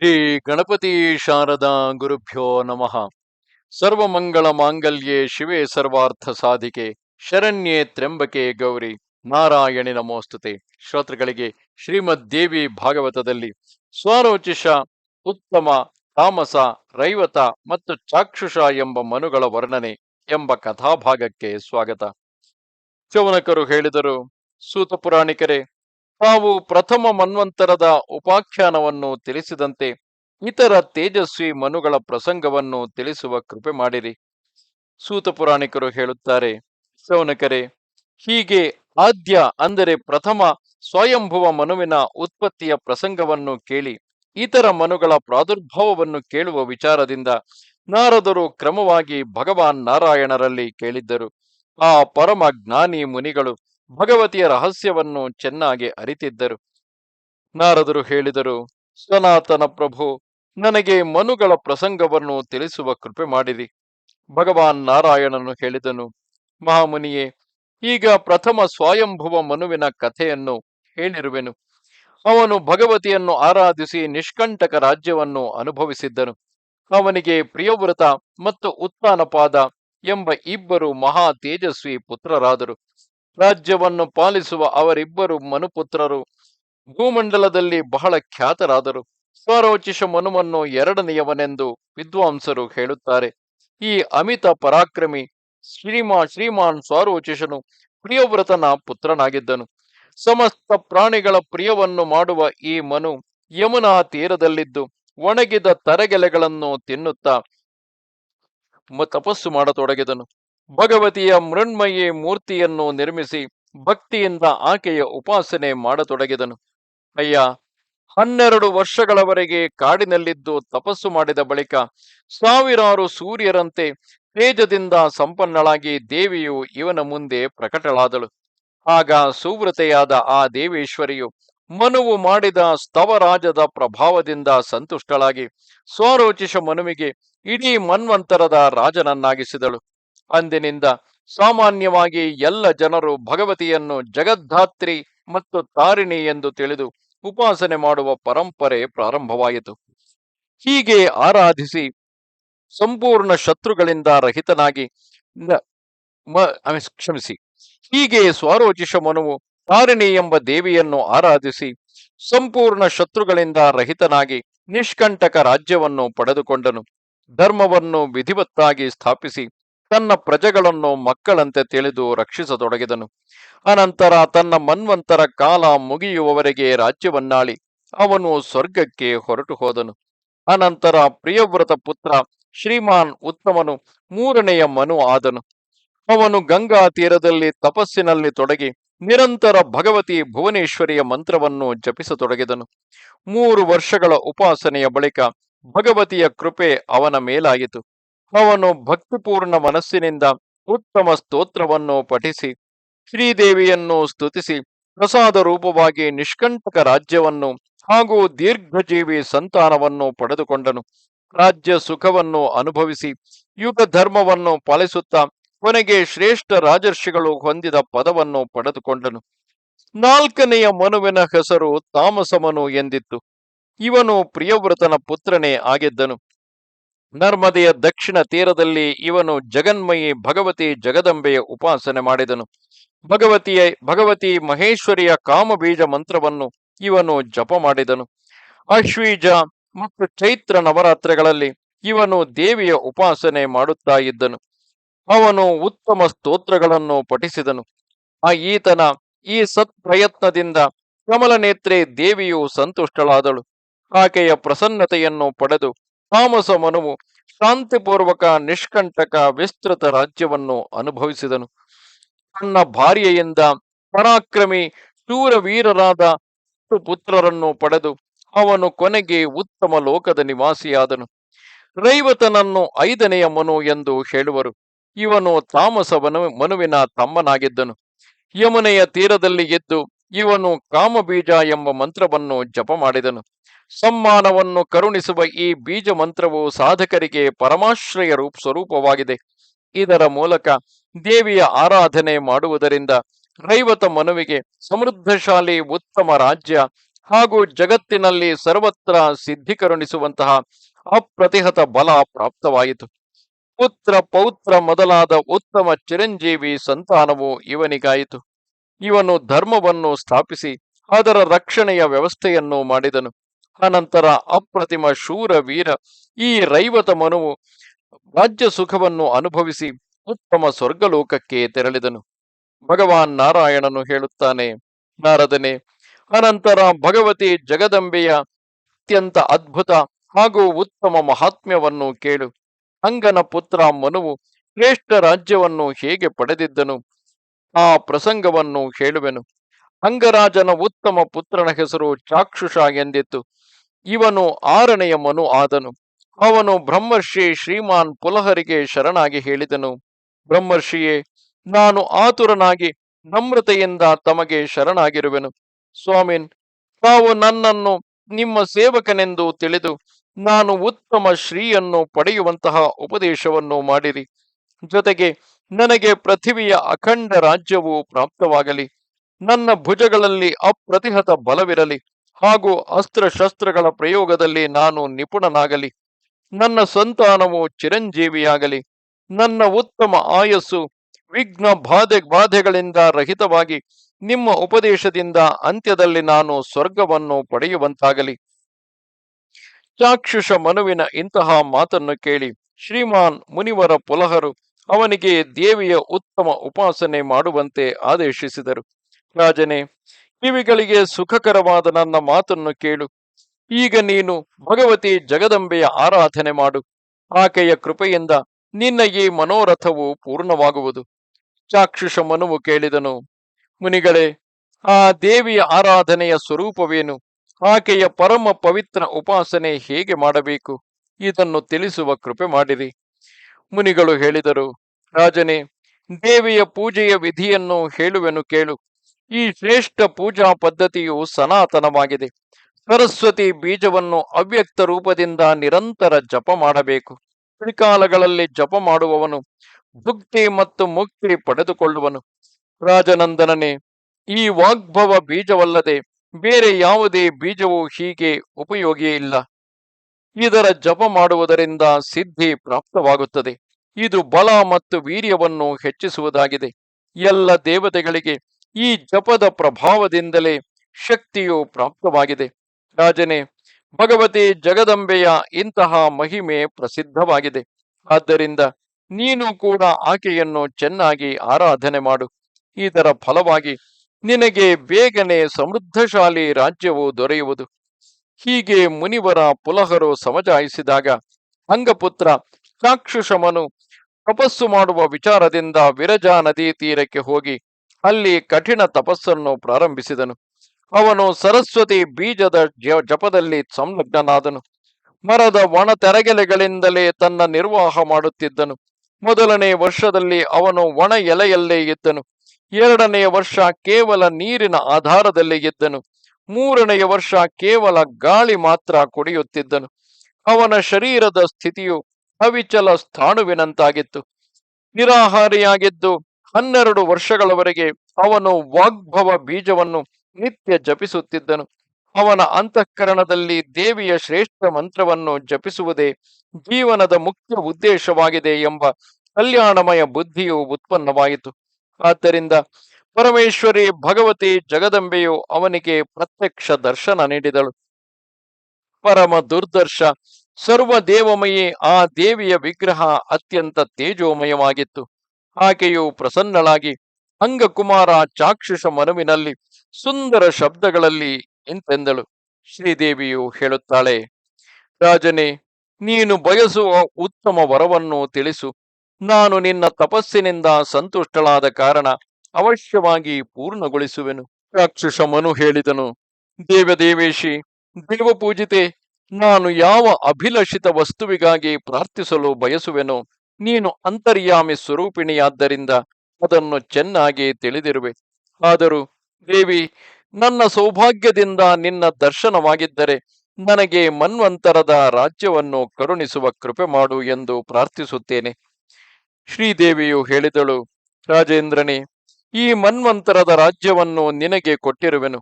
ಶ್ರೀ ಗಣಪತಿ ಶಾರದಾ ಗುರುಭ್ಯೋ ನಮಃ. ಸರ್ವಮಂಗಳ ಮಾಂಗಲ್ಯೆ ಶಿವೆ ಸರ್ವಾರ್ಥ ಸಾಧಿಕೆ, ಶರಣ್ಯೆ ತ್ರ್ಯಂಬಕೆ ಗೌರಿ. ನಾರಾಯಣಿ ನಮೋಸ್ತುತೆ. ಶ್ರೋತೃಗಳಿಗೆ ಶ್ರೀಮದ್ ದೇವಿ ಭಾಗವತದಲ್ಲಿ ಸ್ವರೋಚಿಷ, ಉತ್ತಮ, ತಾಮಸ, ರೈವತ ಮತ್ತು ಚಾಕ್ಷುಷ ಎಂಬ ಮನುಗಳ ವರ್ಣನೆ ಎಂಬ ಕಥಾಭಾಗಕ್ಕೆ ಸ್ವಾಗತ. ಚೌನಕರು ಹೇಳಿದರು, ಸೂತ ಪುರಾಣಿಕರೇ ತಾವು ಪ್ರಥಮ ಮನ್ವಂತರದ ಉಪಾಖ್ಯಾನವನ್ನು ತಿಳಿಸಿದಂತೆ ಇತರ ತೇಜಸ್ವಿ ಮನುಗಳ ಪ್ರಸಂಗವನ್ನು ತಿಳಿಸುವ ಕೃಪೆ ಮಾಡಿರಿ. ಸೂತ ಪುರಾಣಿಕರು ಹೇಳುತ್ತಾರೆ ಸೌನಕರೆ ಹೀಗೆ ಆದ್ಯ ಅಂದರೆ ಪ್ರಥಮ ಸ್ವಯಂಭುವ ಮನುವಿನ ಉತ್ಪತ್ತಿಯ ಪ್ರಸಂಗವನ್ನು ಕೇಳಿ, ಇತರ ಮನುಗಳ ಪ್ರಾದುರ್ಭಾವವನ್ನು ಕೇಳುವ ವಿಚಾರದಿಂದ ನಾರದರು ಕ್ರಮವಾಗಿ ಭಗವಾನ್ ನಾರಾಯಣರಲ್ಲಿ ಕೇಳಿದ್ದರು. ಆ ಪರಮ ಜ್ಞಾನಿ ಮುನಿಗಳು ಭಗವತಿಯ ರಹಸ್ಯವನ್ನು ಚೆನ್ನಾಗಿ ಅರಿತಿದ್ದರು. ನಾರದರು ಹೇಳಿದರು, ಸನಾತನ ಪ್ರಭು, ನನಗೆ ಮನುಗಳ ಪ್ರಸಂಗವನ್ನು ತಿಳಿಸುವ ಕೃಪೆ ಮಾಡಿರಿ ಭಗವಾನ್ ನಾರಾಯಣನು ಹೇಳಿದನು, ಮಹಾಮುನಿಯೇ, ಈಗ ಪ್ರಥಮ ಸ್ವಯಂಭುವ ಮನುವಿನ ಕಥೆಯನ್ನು ಹೇಳಿರುವೆನು. ಅವನು ಭಗವತಿಯನ್ನು ಆರಾಧಿಸಿ ನಿಷ್ಕಂಟಕ ರಾಜ್ಯವನ್ನು ಅನುಭವಿಸಿದ್ದನು. ಅವನಿಗೆ ಪ್ರಿಯವ್ರತ ಮತ್ತು ಉತ್ಥಾನಪಾದ ಎಂಬ ಇಬ್ಬರು ಮಹಾ ತೇಜಸ್ವಿ ಪುತ್ರರಾದರು. ರಾಜ್ಯವನ್ನು ಪಾಲಿಸುವ ಅವರಿಬ್ಬರು ಮನುಪುತ್ರರು. ಭೂಮಂಡಲದಲ್ಲಿ ಬಹಳ ಖ್ಯಾತರಾದರು. ಸ್ವರೋಚಿಷ ಮನುವನ್ನು ಎರಡನೆಯವನೆಂದು ವಿದ್ವಾಂಸರು ಹೇಳುತ್ತಾರೆ. ಈ ಅಮಿತ ಪರಾಕ್ರಮಿ ಶ್ರೀಮಾ, ಶ್ರೀಮಾನ್ ಸ್ವರೋಚಿಷನು ಪ್ರಿಯವ್ರತನ ಪುತ್ರನಾಗಿದ್ದನು. ಸಮಸ್ತ ಪ್ರಾಣಿಗಳ ಪ್ರಿಯವನ್ನು ಮಾಡುವ ಈ ಮನು ಯಮುನಾ ತೀರದಲ್ಲಿದ್ದು ಒಣಗಿದ ತರಗೆಲೆಗಳನ್ನು ತಿನ್ನುತ್ತಾ ತಪಸ್ಸು ಮಾಡತೊಡಗಿದನು. ಭಗವತಿಯ ಮೃಣ್ಮಯಿ ಮೂರ್ತಿಯನ್ನು ನಿರ್ಮಿಸಿ ಭಕ್ತಿಯಿಂದ ಆಕೆಯ ಉಪಾಸನೆ ಮಾಡತೊಡಗಿದನು. ಅಯ್ಯ, ಹನ್ನೆರಡು ವರ್ಷಗಳವರೆಗೆ ಕಾಡಿನಲ್ಲಿದ್ದು ತಪಸ್ಸು ಮಾಡಿದ ಬಳಿಕ ಸಾವಿರಾರು ಸೂರ್ಯರಂತೆ ತೇಜದಿಂದ ಸಂಪನ್ನಳಾಗಿ ದೇವಿಯು ಇವನ ಮುಂದೆ ಪ್ರಕಟಳಾದಳು. ಆಗ ಸುವ್ರತೆಯಾದ ಆ ದೇವೇಶ್ವರಿಯು ಮನುವು ಮಾಡಿದ ಸ್ತವರಾಜದ ಪ್ರಭಾವದಿಂದ ಸಂತುಷ್ಟಳಾಗಿ ಸ್ವರೋಚಿಷ ಮನುವಿಗೆ ಇಡೀ ಮನ್ವಂತರದ ರಾಜನನ್ನಾಗಿಸಿದಳು. ಅಂದಿನಿಂದ ಸಾಮಾನ್ಯವಾಗಿ ಎಲ್ಲ ಜನರು ಭಗವತಿಯನ್ನು ಜಗದ್ಧಾತ್ರಿ ಮತ್ತು ತಾರಿಣಿ ಎಂದು ತಿಳಿದು ಉಪಾಸನೆ ಮಾಡುವ ಪರಂಪರೆ ಪ್ರಾರಂಭವಾಯಿತು. ಹೀಗೆ ಆರಾಧಿಸಿ ಸಂಪೂರ್ಣ ಶತ್ರುಗಳಿಂದ ರಹಿತನಾಗಿ ಕ್ಷಮಿಸಿ. ಹೀಗೆ ಸ್ವಾರೋಚಿಷ ಮನುವು ತಾರಿಣಿ ಎಂಬ ದೇವಿಯನ್ನು ಆರಾಧಿಸಿ ಸಂಪೂರ್ಣ ಶತ್ರುಗಳಿಂದ ರಹಿತನಾಗಿ ನಿಷ್ಕಂಟಕ ರಾಜ್ಯವನ್ನು ಪಡೆದುಕೊಂಡನು. ಧರ್ಮವನ್ನು ವಿಧಿವತ್ತಾಗಿ ಸ್ಥಾಪಿಸಿ ತನ್ನ ಪ್ರಜೆಗಳನ್ನು ಮಕ್ಕಳಂತೆ ತಿಳಿದು ರಕ್ಷಿಸತೊಡಗಿದನು. ಅನಂತರ ತನ್ನ ಮನ್ವಂತರ ಕಾಲ ಮುಗಿಯುವವರೆಗೆ ರಾಜ್ಯವನ್ನಾಳಿ ಅವನು ಸ್ವರ್ಗಕ್ಕೆ ಹೊರಟು ಹೋದನು. ಅನಂತರ ಪ್ರಿಯವ್ರತ ಪುತ್ರ ಶ್ರೀಮಾನ್ ಉತ್ತಮನು ಮೂರನೆಯ ಮನು ಆದನು. ಅವನು ಗಂಗಾ ತೀರದಲ್ಲಿ ತಪಸ್ಸಿನಲ್ಲಿ ತೊಡಗಿ ನಿರಂತರ ಭಗವತಿ ಭುವನೇಶ್ವರಿಯ ಮಂತ್ರವನ್ನು ಜಪಿಸತೊಡಗಿದನು. ಮೂರು ವರ್ಷಗಳ ಉಪಾಸನೆಯ ಬಳಿಕ ಭಗವತಿಯ ಕೃಪೆ ಅವನ ಮೇಲಾಯಿತು. ಅವನು ಭಕ್ತಿಪೂರ್ಣ ಮನಸ್ಸಿನಿಂದ ಉತ್ತಮ ಸ್ತೋತ್ರವನ್ನು ಪಠಿಸಿ, ಶ್ರೀದೇವಿಯನ್ನು ಸ್ತುತಿಸಿ, ಪ್ರಸಾದ ರೂಪವಾಗಿ ನಿಷ್ಕಂಟಕ ರಾಜ್ಯವನ್ನು ಹಾಗೂ ದೀರ್ಘಜೀವಿ ಸಂತಾನವನ್ನು ಪಡೆದುಕೊಂಡನು. ರಾಜ್ಯ ಸುಖವನ್ನು ಅನುಭವಿಸಿ, ಯುಗ ಧರ್ಮವನ್ನು ಪಾಲಿಸುತ್ತಾ ಕೊನೆಗೆ ಶ್ರೇಷ್ಠ ರಾಜರ್ಷಿಗಳು ಹೊಂದಿದ ಪದವನ್ನು ಪಡೆದುಕೊಂಡನು. ನಾಲ್ಕನೆಯ ಮನುವಿನ ಹೆಸರು ತಾಮಸಮನು ಎಂದಿತ್ತು. ಇವನು ಪ್ರಿಯವ್ರತನ ಪುತ್ರನೇ ಆಗಿದ್ದನು. ನರ್ಮದೆಯ ದಕ್ಷಿಣ ತೀರದಲ್ಲಿ ಇವನು ಜಗನ್ಮಯಿ ಭಗವತಿ ಜಗದಂಬೆಯ ಉಪಾಸನೆ ಮಾಡಿದನು. ಭಗವತಿಯ, ಭಗವತಿ ಮಹೇಶ್ವರಿಯ ಕಾಮಬೀಜ ಮಂತ್ರವನ್ನು ಇವನು ಜಪ ಮಾಡಿದನು. ಅಶ್ವೀಜ ಮತ್ತು ಚೈತ್ರ ನವರಾತ್ರಿಗಳಲ್ಲಿ ಇವನು ದೇವಿಯ ಉಪಾಸನೆ ಮಾಡುತ್ತಾ ಇದ್ದನು. ಅವನು ಉತ್ತಮ ಸ್ತೋತ್ರಗಳನ್ನು ಪಠಿಸಿದನು. ಆ ಈತನ ಈ ಸತ್ ಪ್ರಯತ್ನದಿಂದ ಕಮಲನೇತ್ರೆ ದೇವಿಯು ಸಂತುಷ್ಟಳಾದಳು. ಆಕೆಯ ಪ್ರಸನ್ನತೆಯನ್ನು ಪಡೆದು ತಾಮಸ ಮನುವು ಶಾಂತಿಪೂರ್ವಕ ನಿಷ್ಕಂಟಕ ವಿಸ್ತೃತ ರಾಜ್ಯವನ್ನು ಅನುಭವಿಸಿದನು. ತನ್ನ ಭಾರ್ಯೆಯಿಂದ ಪರಾಕ್ರಮಿ ಶೂರ ವೀರರಾದ ಪುತ್ರರನ್ನು ಪಡೆದು ಅವನು ಕೊನೆಗೆ ಉತ್ತಮ ಲೋಕದ ನಿವಾಸಿಯಾದನು. ರೈವತನನ್ನು ಐದನೆಯ ಮನು ಎಂದು ಹೇಳುವರು. ಇವನು ತಾಮಸ ಮನು, ಮನುವಿನ ತಮ್ಮನಾಗಿದ್ದನು. ಯಮುನೆಯ ತೀರದಲ್ಲಿ ಎದ್ದು ಇವನು ಕಾಮಬೀಜ ಎಂಬ ಮಂತ್ರವನ್ನು ಜಪ ಮಾಡಿದನು ಸಮ್ಮಾನವನ್ನು ಕರುಣಿಸುವ ಈ ಬೀಜ ಮಂತ್ರವು ಸಾಧಕರಿಗೆ ಪರಮಾಶ್ರಯ ರೂಪ ಸ್ವರೂಪವಾಗಿದೆ. ಇದರ ಮೂಲಕ ದೇವಿಯ ಆರಾಧನೆ ಮಾಡುವುದರಿಂದ ರೈವತ ಮನುವಿಗೆ ಸಮೃದ್ಧಶಾಲಿ ಉತ್ತಮ ರಾಜ್ಯ ಹಾಗೂ ಜಗತ್ತಿನಲ್ಲಿ ಸರ್ವತ್ರ ಸಿದ್ಧಿ ಕರುಣಿಸುವಂತಹ ಅಪ್ರತಿಹತ ಬಲ ಪ್ರಾಪ್ತವಾಯಿತು. ಪುತ್ರ ಪೌತ್ರ ಮೊದಲಾದ ಉತ್ತಮ ಚಿರಂಜೀವಿ ಸಂತಾನವು ಇವನಿಗಾಯಿತು. ಇವನು ಧರ್ಮವನ್ನು ಸ್ಥಾಪಿಸಿ ಅದರ ರಕ್ಷಣೆಯ ವ್ಯವಸ್ಥೆಯನ್ನು ಮಾಡಿದನು. ಅನಂತರ ಅಪ್ರತಿಮ ಶೂರ ವೀರ ಈ ರೈವತ ಮನುವು ರಾಜ್ಯ ಸುಖವನ್ನು ಅನುಭವಿಸಿ ಉತ್ತಮ ಸ್ವರ್ಗಲೋಕಕ್ಕೆ ತೆರಳಿದನು. ಭಗವಾನ್ ನಾರಾಯಣನು ಹೇಳುತ್ತಾನೆ, ನಾರದನೆ, ಅನಂತರ ಭಗವತಿ ಜಗದಂಬೆಯ ಅತ್ಯಂತ ಅದ್ಭುತ ಹಾಗೂ ಉತ್ತಮ ಮಹಾತ್ಮ್ಯವನ್ನು ಕೇಳು. ಅಂಗನ ಪುತ್ರ ಮನುವು ಶ್ರೇಷ್ಠ ರಾಜ್ಯವನ್ನು ಹೇಗೆ ಪಡೆದಿದ್ದನು? ಆ ಪ್ರಸಂಗವನ್ನು ಹೇಳುವೆನು. ಅಂಗರಾಜನ ಉತ್ತಮ ಪುತ್ರನ ಹೆಸರು ಚಾಕ್ಷುಷ ಎಂದಿತ್ತು. ಇವನು ಆರನೆಯ ಮನು ಆದನು. ಅವನು ಬ್ರಹ್ಮರ್ಷಿ ಶ್ರೀಮಾನ್ ಪುಲಹರಿಗೆ ಶರಣಾಗಿ ಹೇಳಿದನು. ಬ್ರಹ್ಮರ್ಷಿಯೇ, ನಾನು ಆತುರನಾಗಿ ನಮ್ರತೆಯಿಂದ ತಮಗೆ ಶರಣಾಗಿರುವೆನು. ಸ್ವಾಮಿನ್, ತಾವು ನನ್ನನ್ನು ನಿಮ್ಮ ಸೇವಕನೆಂದು ತಿಳಿದು ನಾನು ಉತ್ತಮ ಶ್ರೀಯನ್ನು ಪಡೆಯುವಂತಹ ಉಪದೇಶವನ್ನು ಮಾಡಿರಿ. ಜೊತೆಗೆ ನನಗೆ ಪೃಥಿವಿಯ ಅಖಂಡ ರಾಜ್ಯವು ಪ್ರಾಪ್ತವಾಗಲಿ. ನನ್ನ ಭುಜಗಳಲ್ಲಿ ಅಪ್ರತಿಹತ ಬಲವಿರಲಿ. ಹಾಗೂ ಅಸ್ತ್ರಶಸ್ತ್ರಗಳ ಪ್ರಯೋಗದಲ್ಲಿ ನಾನು ನಿಪುಣನಾಗಲಿ. ನನ್ನ ಸಂತಾನವು ಚಿರಂಜೀವಿಯಾಗಲಿ. ನನ್ನ ಉತ್ತಮ ಆಯಸ್ಸು ವಿಘ್ನ ಬಾಧೆ, ಬಾಧೆಗಳಿಂದ ರಹಿತವಾಗಿ ನಿಮ್ಮ ಉಪದೇಶದಿಂದ ಅಂತ್ಯದಲ್ಲಿ ನಾನು ಸ್ವರ್ಗವನ್ನು ಪಡೆಯುವಂತಾಗಲಿ. ಚಾಕ್ಷುಷ ಮನುವಿನ ಇಂತಹ ಮಾತನ್ನು ಕೇಳಿ ಶ್ರೀಮಾನ್ ಮುನಿವರ ಪುಲಹರು ಅವನಿಗೆ ದೇವಿಯ ಉತ್ತಮ ಉಪಾಸನೆ ಮಾಡುವಂತೆ ಆದೇಶಿಸಿದರು. ರಾಜನೇ ಕಿವಿಗಳಿಗೆ ಸುಖಕರವಾದ ನನ್ನ ಮಾತನ್ನು ಕೇಳು. ಈಗ ನೀನು ಭಗವತಿ ಜಗದಂಬೆಯ ಆರಾಧನೆ ಮಾಡು. ಆಕೆಯ ಕೃಪೆಯಿಂದ ನಿನ್ನ ಈ ಮನೋರಥವು ಪೂರ್ಣವಾಗುವುದು. ಚಾಕ್ಷುಷ ಮನುವು ಕೇಳಿದನು. ಮುನಿಗಳೇ, ಆ ದೇವಿಯ ಆರಾಧನೆಯ ಸ್ವರೂಪವೇನು? ಆಕೆಯ ಪರಮ ಪವಿತ್ರ ಉಪಾಸನೆ ಹೇಗೆ ಮಾಡಬೇಕು? ಇದನ್ನು ತಿಳಿಸುವ ಕೃಪೆ ಮಾಡಿರಿ. ಮುನಿಗಳು ಹೇಳಿದರು. ರಾಜನೇ, ದೇವಿಯ ಪೂಜೆಯ ವಿಧಿಯನ್ನು ಹೇಳುವೆನು ಕೇಳು. ಈ ಶ್ರೇಷ್ಠ ಪೂಜಾ ಪದ್ಧತಿಯು ಸನಾತನವಾಗಿದೆ. ಸರಸ್ವತಿ ಬೀಜವನ್ನು ಅವ್ಯಕ್ತ ರೂಪದಿಂದ ನಿರಂತರ ಜಪ ಮಾಡಬೇಕು. ತ್ರಿಕಾಲಗಳಲ್ಲಿ ಜಪ ಮಾಡುವವನು ಭುಕ್ತಿ ಮತ್ತು ಮುಕ್ತಿ ಪಡೆದುಕೊಳ್ಳುವನು. ರಾಜನಂದನನೇ, ಈ ವಾಗ್ಭವ ಬೀಜವಲ್ಲದೆ ಬೇರೆ ಯಾವುದೇ ಬೀಜವೂ ಹೀಗೆ ಉಪಯೋಗಿ ಇಲ್ಲ. ಇದರ ಜಪ ಮಾಡುವುದರಿಂದ ಸಿದ್ಧಿ ಪ್ರಾಪ್ತವಾಗುತ್ತದೆ. ಇದು ಬಲ ಮತ್ತು ವೀರ್ಯವನ್ನು ಹೆಚ್ಚಿಸುವುದಾಗಿದೆ. ಎಲ್ಲ ದೇವತೆಗಳಿಗೆ ಈ ಜಪದ ಪ್ರಭಾವದಿಂದಲೇ ಶಕ್ತಿಯು ಪ್ರಾಪ್ತವಾಗಿದೆ. ರಾಜನೇ, ಭಗವತಿ ಜಗದಂಬೆಯ ಇಂತಹ ಮಹಿಮೆ ಪ್ರಸಿದ್ಧವಾಗಿದೆ. ಆದ್ದರಿಂದ ನೀನು ಕೂಡ ಆಕೆಯನ್ನು ಚೆನ್ನಾಗಿ ಆರಾಧನೆ ಮಾಡು. ಇದರ ಫಲವಾಗಿ ನಿನಗೆ ಬೇಗನೆ ಸಮೃದ್ಧಶಾಲಿ ರಾಜ್ಯವು ದೊರೆಯುವುದು. ಹೀಗೆ ಮುನಿವರ ಪುಲಹರು ಸಮಜಾಯಿಸಿದಾಗ ಅಂಗಪುತ್ರ ಚಾಕ್ಷುಷಮನು ತಪಸ್ಸು ಮಾಡುವ ವಿಚಾರದಿಂದ ವಿರಜಾ ನದಿ ತೀರಕ್ಕೆ ಹೋಗಿ ಅಲ್ಲಿ ಕಠಿಣ ತಪಸ್ಸನ್ನು ಪ್ರಾರಂಭಿಸಿದನು. ಅವನು ಸರಸ್ವತಿ ಬೀಜದ ಜಪದಲ್ಲಿ ಸಂಲಗ್ನನಾದನು. ಮರದ ಒಣ ತೆರಗೆಲೆಗಳಿಂದಲೇ ತನ್ನ ನಿರ್ವಾಹ ಮಾಡುತ್ತಿದ್ದನು. ಮೊದಲನೇ ವರ್ಷದಲ್ಲಿ ಅವನು ಒಣ ಎಲೆಯಲ್ಲೇ ಇದ್ದನು. ಎರಡನೆಯ ವರ್ಷ ಕೇವಲ ನೀರಿನ ಆಧಾರದಲ್ಲಿ ಇದ್ದನು. ಮೂರನೆಯ ವರ್ಷ ಕೇವಲ ಗಾಳಿ ಮಾತ್ರ ಕುಡಿಯುತ್ತಿದ್ದನು. ಅವನ ಶರೀರದ ಸ್ಥಿತಿಯು ಅವಿಚಲ ಸ್ಥಾಣುವಿನಂತಾಗಿತ್ತು. ನಿರಾಹಾರಿಯಾಗಿದ್ದು ಹನ್ನೆರಡು ವರ್ಷಗಳವರೆಗೆ ಅವನು ವಾಗ್ಭವ ಬೀಜವನ್ನು ನಿತ್ಯ ಜಪಿಸುತ್ತಿದ್ದನು. ಅವನ ಅಂತಃಕರಣದಲ್ಲಿ ದೇವಿಯ ಶ್ರೇಷ್ಠ ಮಂತ್ರವನ್ನು ಜಪಿಸುವುದೇ ಜೀವನದ ಮುಖ್ಯ ಉದ್ದೇಶವಾಗಿದೆ ಎಂಬ ಕಲ್ಯಾಣಮಯ ಬುದ್ಧಿಯು ಉತ್ಪನ್ನವಾಯಿತು. ಆದ್ದರಿಂದ ಪರಮೇಶ್ವರಿ, ಭಗವತಿ ಜಗದಂಬೆಯು ಅವನಿಗೆ ಪ್ರತ್ಯಕ್ಷ ದರ್ಶನ ನೀಡಿದಳು. ಪರಮ ದುರ್ದರ್ಶ ಸರ್ವ ದೇವಮಯಿ ಆ ದೇವಿಯ ವಿಗ್ರಹ ಅತ್ಯಂತ ತೇಜೋಮಯವಾಗಿತ್ತು. ಆಕೆಯು ಪ್ರಸನ್ನಳಾಗಿ ಅಂಗಕುಮಾರ ಚಾಕ್ಷುಷ ಮನುವಿನಲ್ಲಿ ಸುಂದರ ಶಬ್ದಗಳಲ್ಲಿ ಇಂತೆಂದಳು. ಶ್ರೀದೇವಿಯು ಹೇಳುತ್ತಾಳೆ, ರಾಜನೇ, ನೀನು ಬಯಸುವ ಉತ್ತಮ ವರವನ್ನು ತಿಳಿಸು. ನಾನು ನಿನ್ನ ತಪಸ್ಸಿನಿಂದ ಸಂತುಷ್ಟಳಾದ ಕಾರಣ ಅವಶ್ಯವಾಗಿ ಪೂರ್ಣಗೊಳಿಸುವೆನು. ಚಾಕ್ಷುಷ ಮನು ಹೇಳಿದನು, ದೇವದೇವೇಶಿ, ದೇವಪೂಜಿತೆ, ನಾನು ಯಾವ ಅಭಿಲಷಿತ ವಸ್ತುವಿಗಾಗಿ ಪ್ರಾರ್ಥಿಸಲು ಬಯಸುವೆನೋ ನೀನು ಅಂತರ್ಯಾಮಿ ಸ್ವರೂಪಿಣಿಯಾದ್ದರಿಂದ ಅದನ್ನು ಚೆನ್ನಾಗಿ ತಿಳಿದಿರುವೆ. ಆದರೂ, ದೇವಿ, ನನ್ನ ಸೌಭಾಗ್ಯದಿಂದ ನಿನ್ನ ದರ್ಶನವಾಗಿದ್ದರೆ ನನಗೆ ಮನ್ವಂತರದ ರಾಜ್ಯವನ್ನು ಕರುಣಿಸುವ ಕೃಪೆ ಮಾಡು ಎಂದು ಪ್ರಾರ್ಥಿಸುತ್ತೇನೆ. ಶ್ರೀದೇವಿಯು ಹೇಳಿದಳು, ರಾಜೇಂದ್ರನೇ, ಈ ಮನ್ವಂತರದ ರಾಜ್ಯವನ್ನು ನಿನಗೆ ಕೊಟ್ಟಿರುವೆನು.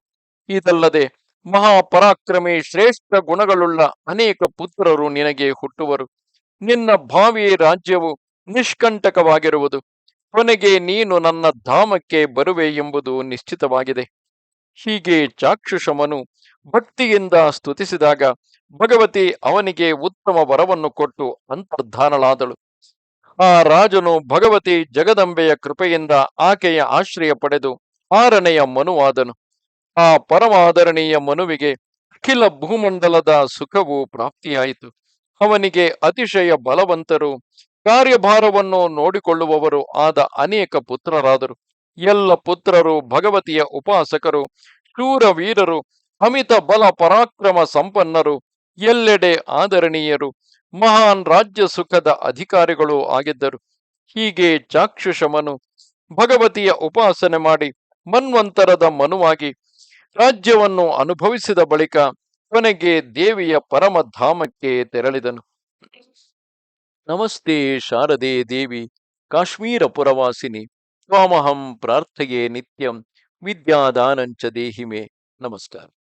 ಇದಲ್ಲದೆ ಮಹಾಪರಾಕ್ರಮಿ ಶ್ರೇಷ್ಠ ಗುಣಗಳುಳ್ಳ ಅನೇಕ ಪುತ್ರರು ನಿನಗೆ ಹುಟ್ಟುವರು. ನಿನ್ನ ಭಾವಿ ರಾಜ್ಯವು ನಿಷ್ಕಂಟಕವಾಗಿರುವುದು. ಕೊನೆಗೆ ನೀನು ನನ್ನ ಧಾಮಕ್ಕೆ ಬರುವೆ ಎಂಬುದು ನಿಶ್ಚಿತವಾಗಿದೆ. ಹೀಗೆ ಚಾಕ್ಷುಷಮನು ಭಕ್ತಿಯಿಂದ ಸ್ತುತಿಸಿದಾಗ ಭಗವತಿ ಅವನಿಗೆ ಉತ್ತಮ ವರವನ್ನು ಕೊಟ್ಟು ಅಂತರ್ಧಾನಳಾದಳು. ಆ ರಾಜನು ಭಗವತಿ ಜಗದಂಬೆಯ ಕೃಪೆಯಿಂದ ಆಕೆಯ ಆಶ್ರಯ ಪಡೆದು ಆರನೆಯ ಮನುವಾದನು. ಆ ಪರಮಾದರಣೀಯ ಮನುವಿಗೆ ಅಖಿಲ ಭೂಮಂಡಲದ ಸುಖವು ಪ್ರಾಪ್ತಿಯಾಯಿತು. ಅವನಿಗೆ ಅತಿಶಯ ಬಲವಂತರು, ಕಾರ್ಯಭಾರವನ್ನು ನೋಡಿಕೊಳ್ಳುವವರು ಆದ ಅನೇಕ ಪುತ್ರರಾದರು. ಎಲ್ಲ ಪುತ್ರರು, ಭಗವತಿಯ ಉಪಾಸಕರು, ಶೂರ ವೀರರು, ಅಮಿತ ಬಲ ಪರಾಕ್ರಮ ಸಂಪನ್ನರು, ಎಲ್ಲೆಡೆ ಆದರಣೀಯರು, ಮಹಾನ್ ರಾಜ್ಯ ಸುಖದ ಅಧಿಕಾರಿಗಳು ಆಗಿದ್ದರು. ಹೀಗೆ ಚಾಕ್ಷುಷಮನು ಭಗವತಿಯ ಉಪಾಸನೆ ಮಾಡಿ ಮನ್ವಂತರದ ಮನುವಾಗಿ ರಾಜ್ಯವನ್ನು ಅನುಭವಿಸಿದ ಬಳಿಕ ಕೊನೆಗೆ ದೇವಿಯ ಪರಮಧಾಮಕ್ಕೆ ತೆರಳಿದನು. ನಮಸ್ತೆ ಶಾರದೆ ದೇವಿ, ಕಾಶ್ಮೀರ ಪುರವಾಸಿನಿ. ತ್ವಾಮಹಂ ಪ್ರಾರ್ಥೆಯೇ ನಿತ್ಯಂ, ವಿದ್ಯಾದಾನಂಚ ದೇಹಿಮೆ. ನಮಸ್ಕಾರ.